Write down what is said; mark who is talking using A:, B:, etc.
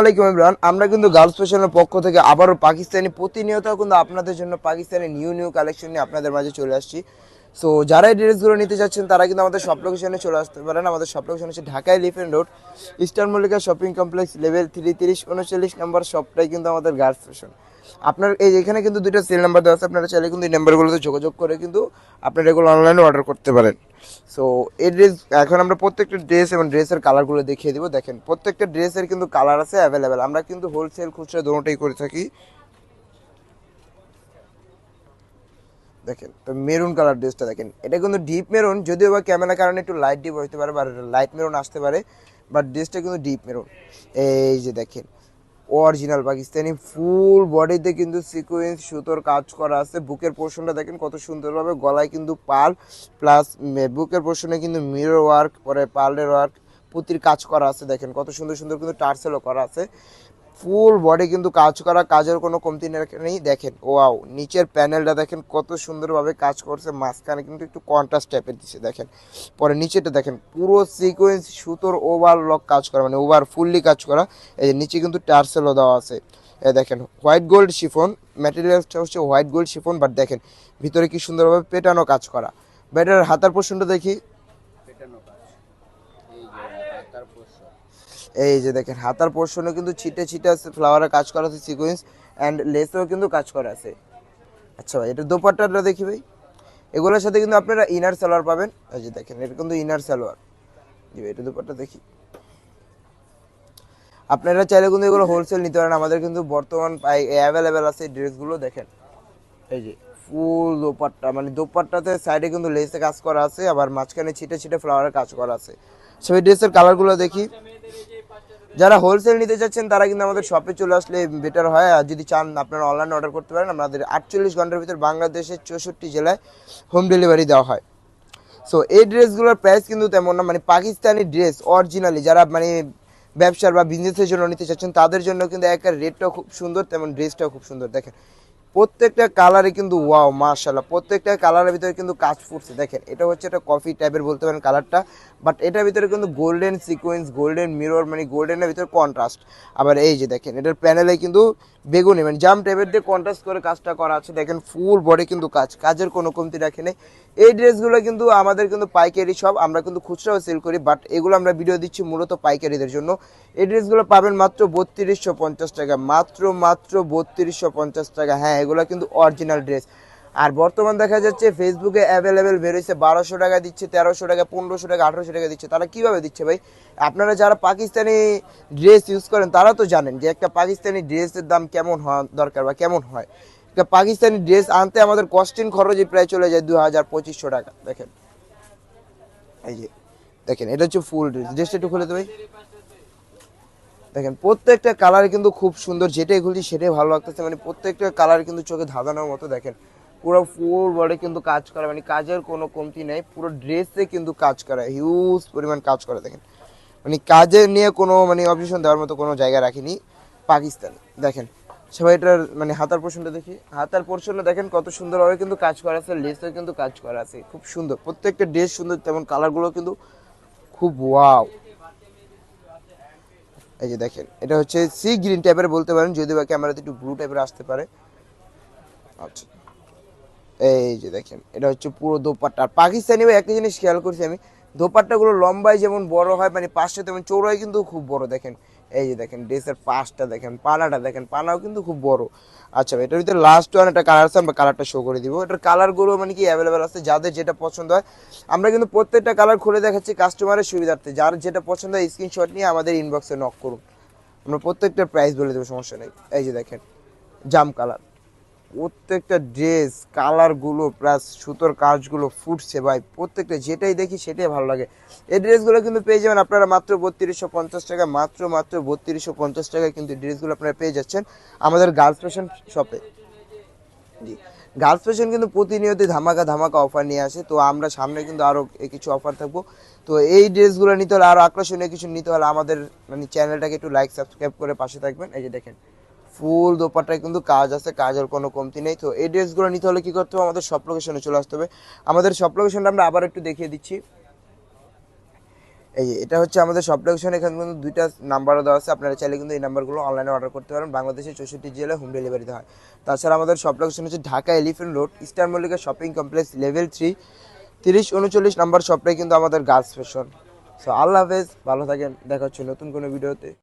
A: আলাইকুম ইমরান আমরা কিন্তু গার্লস ফ্যাশনের পক্ষ থেকে আবারও পাকিস্তানি প্রতিনিয়ত কিন্তু আপনাদের জন্য পাকিস্তানি নিউ নিউ কালেকশন নিয়ে আপনাদের মাঝে চলে আসছি। সো যারা এই ড্রেসগুলো নিতে চাচ্ছেন তারা কিন্তু আমাদের সব লোকেশনে চলে আসতে পারেন। আমাদের সব লোকেশন হচ্ছে ঢাকায় elephant road eastern Mallika shopping complex level three তিরিশ উনচল্লিশ নম্বর সবটাই কিন্তু আমাদের গার্লস ফ্যাশন আপনার এই এখানে কিন্তু দুইটা সেল নাম্বার দেওয়া আছে, আপনারা চাইলে কিন্তু এই নাম্বারগুলোতে যোগাযোগ করে কিন্তু আপনারা এগুলো অনলাইনে অর্ডার করতে পারেন। সো এই ড্রেস এখন আমরা প্রত্যেকটা ড্রেস এবং ড্রেসের কালারগুলো দেখিয়ে দিব। দেখেন, প্রত্যেকটা ড্রেসের কিন্তু কালার আছে অ্যাভেলেবেল আমরা কিন্তু হোলসেল খুচরা দুটোটাই করে থাকি। দেখেন, তো মেরুন কালার ড্রেসটা দেখেন। এটা কিন্তু ডিপ মেরুন যদিও বা ক্যামেরা কারণে একটু লাইট ডিপ হতে পারে বা লাইট মেরুন আসতে পারে বাট ড্রেসটা কিন্তু ডিপ মেরুন এই যে দেখেন অরিজিনাল পাকিস্তানি ফুল বডিতে কিন্তু সিকোয়েন্স সুতোর কাজ করা আছে। বুকের পোর্শনটা দেখেন কত সুন্দরভাবে গলায় কিন্তু পাল প্লাস বুকের পোর্শনে কিন্তু মিরর ওয়ার্ক পরে পার্লের ওয়ার্ক পুতির কাজ করা আছে দেখেন। কত সুন্দর সুন্দর কিন্তু টার্সেলও করা আছে। ফুল বডি কিন্তু কাজ করা, কাজের কোনো কমতি নেই দেখেন, ওয়াও, নিচের প্যানেলটা দেখেন কত সুন্দরভাবে কাজ করছে, মাঝখানে কিন্তু একটু কন্ট্রাস্ট টাইপের দিচ্ছে, দেখেন, পরে নিচেটা দেখেন, পুরো সিকোয়েন্স সুতোর ওভারলক কাজ করা মানে ওভার ফুললি কাজ করা, এই যে নিচে কিন্তু টার্সেলও দেওয়া আছে এ দেখেন হোয়াইট গোল্ড শিফন ম্যাটেরিয়ালসটা হচ্ছে হোয়াইট গোল্ড শিফন বাট দেখেন, ভিতরে কি সুন্দরভাবে পেটানো কাজ করা, ব্যাটার হাতার পোর্শনটা দেখি এই যে দেখেন, হাতার পোর্শনে কিন্তু ছিটে ছিটে আছে ফ্লাওয়ারের কাজ করা আছে সিকোয়েন্স অ্যান্ড লেসেও কিন্তু কাজ করা আছে। আচ্ছা ভাই, এটা দোপাট্টাটা দেখি ভাই। এগুলোর সাথে কিন্তু আপনারা ইনার সালোয়ার পাবেন। এই যে দেখেন, এটা কিন্তু ইনার সালোয়ার। জি ভাই, এটা দোপাট্টা দেখি। আপনারা চাইলে কিন্তু এগুলো হোলসেল নিতে পারেন। আমাদের কিন্তু বর্তমান অ্যাভেলেবেল আছে ড্রেসগুলো দেখেন। এই যে ফুল দোপাট্টা মানে দোপাট্টাতে সাইডে কিন্তু লেসে কাজ করা আছে, আবার মাঝখানে ছিটে ছিটে ফ্লাওয়ারের কাজ করা আছে। সেই ড্রেসের কালারগুলো দেখি। যারা হোলসেল নিতে চাচ্ছেন, তারা কিন্তু আমাদের শপে চলে আসলে বেটার হয়। আর যদি চান, আপনারা অনলাইন অর্ডার করতে পারেন। আমাদের আটচল্লিশ ঘণ্টার ভিতর বাংলাদেশের চৌষট্টি জেলায় হোম ডেলিভারি দেওয়া হয়। সো এই ড্রেসগুলোর প্রাইস কিন্তু তেমন না। মানে পাকিস্তানি ড্রেস অরিজিনালি যারা মানে ব্যবসার বা বিজনেসের জন্য নিতে চাচ্ছেন, তাদের জন্য কিন্তু একটা রেটটাও খুব সুন্দর, তেমন ড্রেসটাও খুব সুন্দর। দেখেন প্রত্যেকটা কালারে কিন্তু ওয়াও মার্শাল্লাহ প্রত্যেকটা কালারের ভিতরে কিন্তু কাজ ফুটছে। দেখেন, এটা হচ্ছে একটা কফি টাইপের বলতে পারেন কালারটা বাট এটার ভিতরে কিন্তু গোল্ডেন সিকোয়েন্স গোল্ডেন মিরর মানে গোল্ডেনের ভিতরে কন্ট্রাস্ট আবার এই যে দেখেন, এটার প্যানেলে কিন্তু বেগুনি মানে জাম টাইপের দিয়ে কন্ট্রাস্ট করে কাজটা করা আছে, দেখেন ফুল বডি কিন্তু কাজ, কাজের কোনো কমতি রাখে নেই। এই ড্রেসগুলো কিন্তু আমাদের কিন্তু পাইকারি সব, আমরা কিন্তু খুচরাও সেল করি বাট এগুলো আমরা ভিডিও দিচ্ছি মূলত পাইকারিদের জন্য। এই ড্রেসগুলো পাবেন মাত্র বত্রিশশো পঞ্চাশ টাকা, মাত্র মাত্র বত্রিশশো পঞ্চাশ টাকা। হ্যাঁ এগুলো কিন্তু অরিজিনাল ড্রেস আর বর্তমান দেখা যাচ্ছে ফেসবুকে অ্যাভেলেবেল বেরোচ্ছে বারোশো টাকা দিচ্ছে, তেরোশো টাকা পনেরোশো টাকা আঠারোশো টাকা দিচ্ছে। তারা কীভাবে দিচ্ছে ভাই? আপনারা যারা পাকিস্তানি ড্রেস ইউজ করেন, তারা তো জানেন যে একটা পাকিস্তানি ড্রেসের দাম কেমন হওয়া দরকার বা কেমন হয়। একটা পাকিস্তানি ড্রেস আনতে আমাদের কস্টিং খরচই প্রায় চলে যায় দু হাজার পঁচিশশো টাকা। দেখেন। এই যে, দেখেন, এটা হচ্ছে ফুল ড্রেস ড্রেসটা একটু খুলে দেবে দেখেন, প্রত্যেকটা কালার কিন্তু খুব সুন্দর, যেটাই খুলছি সেটাই ভালো লাগতেছে মানে প্রত্যেকটা কালার কিন্তু চোখে ধাঁধানোর মতো দেখেন। পুরো ফুল বডি কিন্তু কাজ করা মানে কাজের কোনো কমতি নেই, পুরো ড্রেসে কিন্তু কাজ করা হিউজ পরিমাণ কাজ করে দেখেন। মানে কাজে নিয়ে কোনো মানে অবজেকশন দেওয়ার মতো কোনো জায়গা রাখিনি পাকিস্তানি, দেখেন। সবাই এটার মানে হাতার পোর্শনটা দেখি, হাতার পোর্শনটা দেখেন কত সুন্দরভাবে কিন্তু কাজ করা আছে লেসেও কিন্তু কাজ করা আছে, খুব সুন্দর। প্রত্যেকটা ড্রেস সুন্দর, তেমন কালারগুলো কিন্তু খুব ওয়াও এই যে দেখেন, এটা হচ্ছে সি গ্রিন টাইপের বলতে পারেন যদি বা ক্যামেরাতে একটু ব্লু টাইপের আসতে পারে। আচ্ছা এই যে দেখেন, এটা হচ্ছে পুরো দোপাট্টা। আর পাকিস্তানিও একটা জিনিস খেয়াল করছি আমি, দোপাট্টাগুলো লম্বায় যেমন বড় হয় মানে পাশে তেমন চৌড়ায় কিন্তু খুব বড়, দেখেন। এই যে দেখেন, ড্রেসের পাশটা দেখেন, পালাটা দেখেন, পালাও কিন্তু খুব বড়। আচ্ছা এটার ভিতরে লাস্ট ওয়ান একটা কালার আছে, আমরা কালারটা শো করে দিব। এটার কালারগুলো মানে কি অ্যাভেলেবেল আছে? যাদের যেটা পছন্দ হয়, আমরা কিন্তু প্রত্যেকটা কালার খুলে দেখাচ্ছি কাস্টমারের সুবিধার্থে। যার যেটা পছন্দ হয় স্ক্রিনশট নিয়ে আমাদের ইনবক্সে নক করুন। আমরা প্রত্যেকটা প্রাইস বলে দেবো, সমস্যা নেই। এই যে দেখেন জাম কালার প্রত্যেকটা ড্রেস কালারগুলো প্লাস সুতোর কাজগুলো ফুটছে ভাই। প্রত্যেকটা যেটাই দেখি সেটাই ভালো লাগে। এই ড্রেসগুলো কিন্তু পেয়ে যাবেন আপনারা মাত্র বত্রিশশো পঞ্চাশ টাকা মাত্র মাত্র বত্রিশশো পঞ্চাশ টাকায় কিন্তু ড্রেসগুলো আপনারা পেয়ে যাচ্ছেন আমাদের গার্লস ফ্যাশন শপে জি। গার্লস ফ্যাশন কিন্তু প্রতিনিয়তই ধামাকা ধামাকা অফার নিয়ে আসে। তো আমরা সামনে কিন্তু আরও কিছু অফার থাকব। তো এই ড্রেসগুলো নিতে হলে আরও আকর্ষণীয় কিছু নিতে হলে আমাদের মানে চ্যানেলটাকে একটু লাইক সাবস্ক্রাইব করে পাশে থাকবেন। এই যে দেখেন। ফুল দোপাটায় কিন্তু কাজ আছে, কাজের কোনো কমতি নেই। তো এই ড্রেসগুলো নিতে হলে কি করতে হবে? আমাদের সব লোকেশনে চলে আসতে হবে। আমাদের সব লোকেশনটা আমরা আবার একটু দেখিয়ে দিচ্ছি। এই এটা হচ্ছে আমাদের সব লোকেশন এখানে কিন্তু দুইটা নাম্বারও দেওয়া আছে। আপনারা চাইলে কিন্তু এই নাম্বারগুলো অনলাইনে অর্ডার করতে পারেন। বাংলাদেশের চৌষট্টি জেলায় হোম ডেলিভারিতে হয়। তাছাড়া আমাদের সব লোকেশন হচ্ছে Dhaka elephant road eastern Mallika shopping complex level three তিরিশ উনচল্লিশ নাম্বার শপটাই কিন্তু আমাদের গাছ ফ্যাশন সো আল্লাহ হাফেজ, ভালো থাকেন। দেখা হচ্ছে নতুন কোনো ভিডিওতে